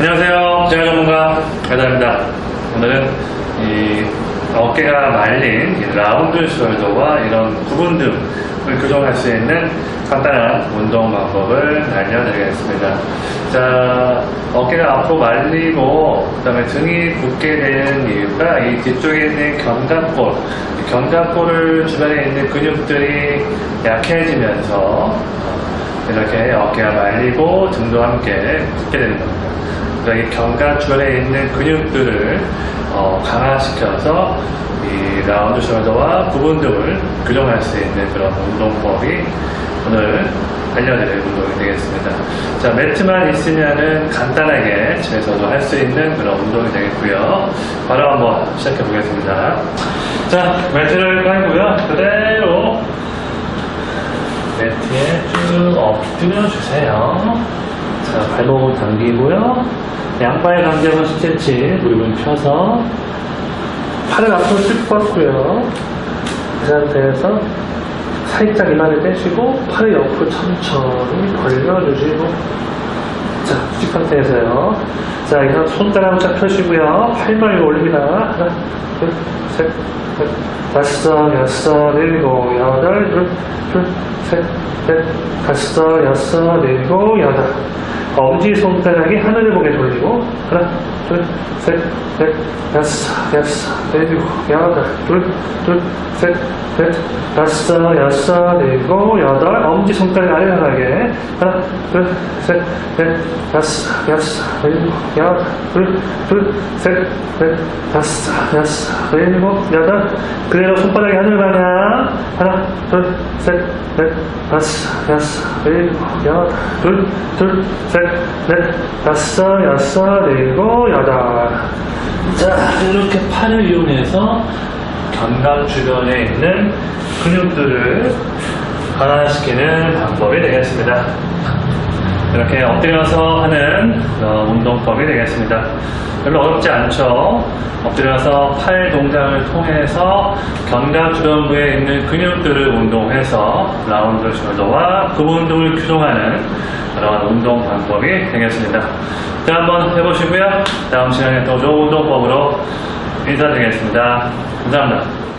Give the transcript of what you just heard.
안녕하세요. 제가 전문가 배달입니다. 오늘은 이 어깨가 말린 이 라운드 숄더와 이런 부분등을 교정할 수 있는 간단한 운동 방법을 알려드리겠습니다. 자, 어깨가 앞으로 말리고 그다음에 등이 붓게 되는 이유가 이 뒤쪽에 있는 견갑골, 이 견갑골을 주변에 있는 근육들이 약해지면서 이렇게 어깨가 말리고 등도 함께 붓게 되는 겁니다. 이 견갑 주변에 있는 근육들을 어, 강화시켜서 이 라운드 숄더와 부분 등을 교정할 수 있는 그런 운동법이 오늘 알려드릴 운동이 되겠습니다. 자, 매트만 있으면은 간단하게 집에서도 할 수 있는 그런 운동이 되겠고요. 바로 한번 시작해 보겠습니다. 자, 매트를 깔고요. 그대로 매트에 쭉 엎드려 주세요. 자, 발목은 당기고요. 양발 강정은 10cm, 무릎은 펴서 팔을 앞으로 쭉 뻗고요. 그 상태에서 살짝 이마를 빼시고 팔을 옆으로 천천히 벌려주시고 자, 수직 상태에서요. 자, 이상 손가락을 쫙 펴시고요. 팔만 올립니다. 하나, 둘, 셋, 넷, 다섯, 여섯, 일곱, 여덟, 둘, 둘, 셋, 넷, 다섯, 여섯, 일곱, 여덟. 엄지 손가락이 하늘을 보게 돌리고 하나, 둘, 셋, 넷, 다섯, 여섯, 일곱, 여덟, 둘, 둘, 셋, 넷, 다섯, 여섯, 일곱, 여덟. 엄지 손가락 아래 향하게 하나, 둘, 셋, 넷, 다섯, 여섯, 일곱, 여덟, 둘, 둘, 셋, 넷, 다섯, 여섯, 일곱, 여덟. 그대로 손바닥이 하늘 방향 하나, 둘, 셋, 넷, 다섯, 여섯, 일곱, 여덟, 둘, 둘, 셋, 넷, 다섯, 여섯, 일곱, 여덟. 자, 이렇게 팔을 이용해서 견갑 주변에 있는 근육들을 강화시키는 방법이 되겠습니다. 이렇게 엎드려서 하는 어, 운동법이 되겠습니다. 별로 어렵지 않죠? 엎드려서 팔 동작을 통해서 견갑 주변부에 있는 근육들을 운동해서 라운드 숄더와 부분 등을 교정하는 그런 운동 방법이 되겠습니다. 자, 한번 해보시고요. 다음 시간에 더 좋은 운동법으로 인사드리겠습니다. 감사합니다.